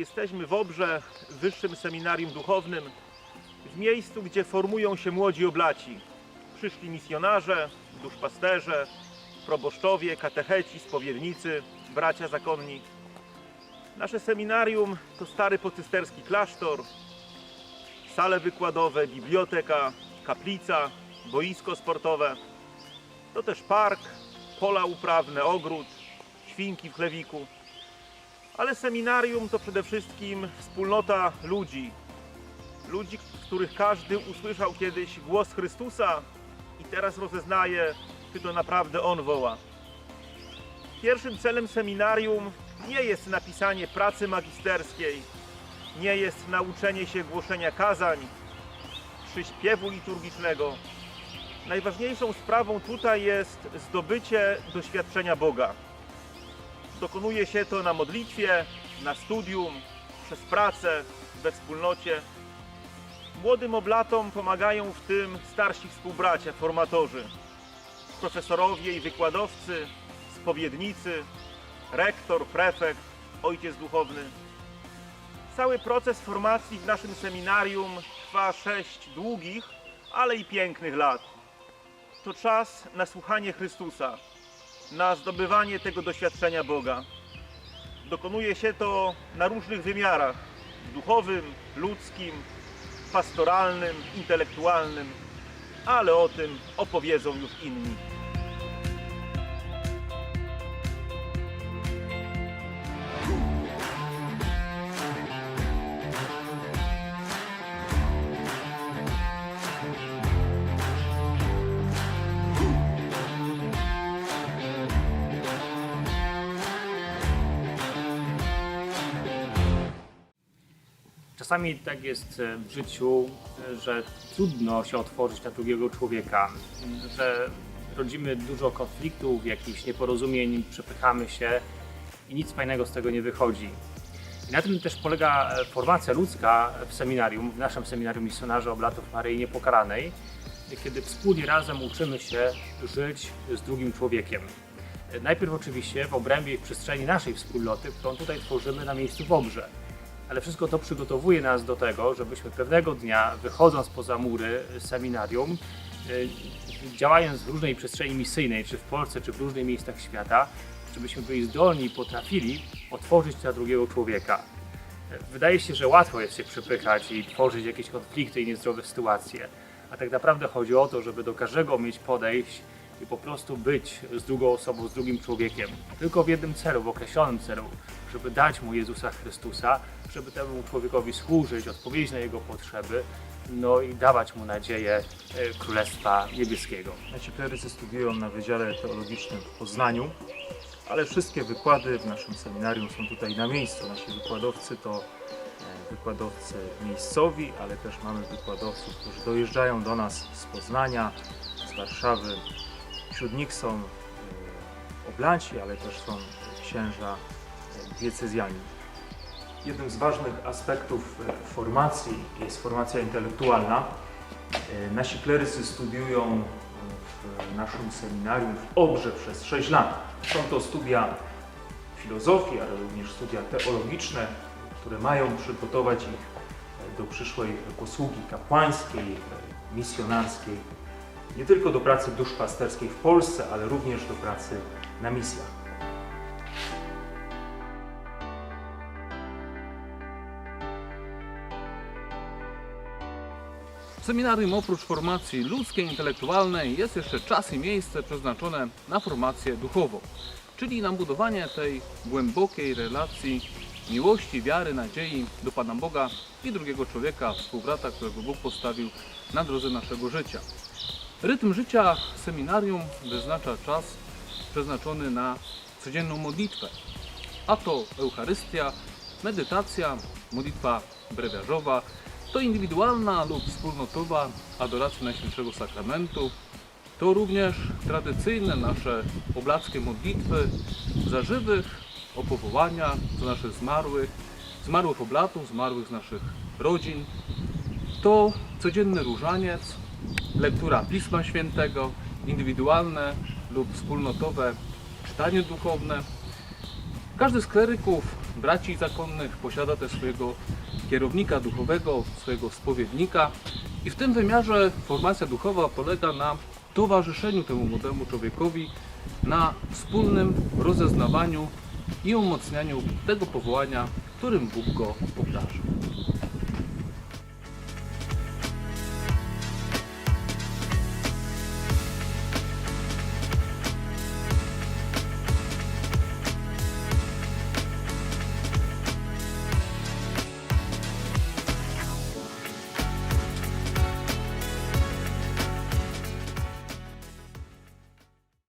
Jesteśmy w Obrze, Wyższym Seminarium Duchownym, w miejscu, gdzie formują się młodzi oblaci. Przyszli misjonarze, duszpasterze, proboszczowie, katecheci, spowiednicy, bracia zakonni. Nasze seminarium to stary pocysterski klasztor, sale wykładowe, biblioteka, kaplica, boisko sportowe. To też park, pola uprawne, ogród, świnki w chlewiku. Ale seminarium to przede wszystkim wspólnota ludzi. Ludzi, których każdy usłyszał kiedyś głos Chrystusa i teraz rozeznaje, czy to naprawdę On woła. Pierwszym celem seminarium nie jest napisanie pracy magisterskiej, nie jest nauczenie się głoszenia kazań czy śpiewu liturgicznego. Najważniejszą sprawą tutaj jest zdobycie doświadczenia Boga. Dokonuje się to na modlitwie, na studium, przez pracę, we wspólnocie. Młodym oblatom pomagają w tym starsi współbracia, formatorzy, profesorowie i wykładowcy, spowiednicy, rektor, prefekt, ojciec duchowny. Cały proces formacji w naszym seminarium trwa sześć długich, ale i pięknych lat. To czas na słuchanie Chrystusa, na zdobywanie tego doświadczenia Boga. Dokonuje się to na różnych wymiarach duchowym, ludzkim, pastoralnym, intelektualnym, ale o tym opowiedzą już inni. Czasami tak jest e, w życiu, e, że trudno się otworzyć na drugiego człowieka, że rodzimy dużo konfliktów, jakichś nieporozumień, przepychamy się i nic fajnego z tego nie wychodzi. I na tym też polega e, formacja ludzka w seminarium, w naszym seminarium misjonarzy oblatów Maryi Niepokaranej, kiedy wspólnie razem uczymy się żyć z drugim człowiekiem. Najpierw oczywiście w obrębie i w przestrzeni naszej wspólnoty, którą tutaj tworzymy na miejscu w Obrze ale wszystko to przygotowuje nas do tego, żebyśmy pewnego dnia, wychodząc poza mury seminarium, y, działając w różnej przestrzeni misyjnej, czy w Polsce, czy w różnych miejscach świata, żebyśmy byli zdolni i potrafili otworzyć dla drugiego człowieka. Wydaje się, że łatwo jest się przepychać i tworzyć jakieś konflikty i niezdrowe sytuacje, a tak naprawdę chodzi o to, żeby do każdego umieć podejść i po prostu być z drugą osobą, z drugim człowiekiem. Tylko w jednym celu, w określonym celu, żeby dać mu Jezusa Chrystusa, żeby temu człowiekowi służyć, odpowiedzieć na jego potrzeby, no i dawać mu nadzieję e, Królestwa Niebieskiego. Nasi klerycy studiują na Wydziale Teologicznym w Poznaniu, ale wszystkie wykłady w naszym seminarium są tutaj na miejscu. Nasi wykładowcy to e, wykładowcy miejscowi, ale też mamy wykładowców, którzy dojeżdżają do nas z Poznania, z Warszawy. Wśród nich są e, oblaci, ale też są księża e, diecezjalni. Jednym z ważnych aspektów e, formacji jest formacja intelektualna. Nasi klerycy studiują w naszym seminarium w Obrze przez 6 lat. Są to studia filozofii, ale również studia teologiczne, które mają przygotować ich do przyszłej posługi kapłańskiej, misjonarskiej, nie tylko do pracy duszpasterskiej w Polsce, ale również do pracy na misjach. W seminarium oprócz formacji ludzkiej, intelektualnej jest jeszcze czas i miejsce przeznaczone na formację duchową, czyli na budowanie tej głębokiej relacji miłości, wiary, nadziei do Pana Boga i drugiego człowieka, współbrata, którego Bóg postawił na drodze naszego życia. Rytm życia seminarium wyznacza czas przeznaczony na codzienną modlitwę, a to Eucharystia, medytacja, modlitwa brewiarzowa, to indywidualna lub wspólnotowa adoracja Najświętszego Sakramentu, to również tradycyjne nasze oblackie modlitwy za żywych, o powołania, za naszych zmarłych, zmarłych oblatów, zmarłych z naszych rodzin, to codzienny różaniec, lektura Pisma Świętego, indywidualne lub wspólnotowe czytanie duchowne. Każdy z kleryków braci zakonnych, posiada też swojego kierownika duchowego, swojego spowiednika. I w tym wymiarze formacja duchowa polega na towarzyszeniu temu młodemu człowiekowi, na wspólnym rozeznawaniu i umocnianiu tego powołania, którym Bóg go obdarzył.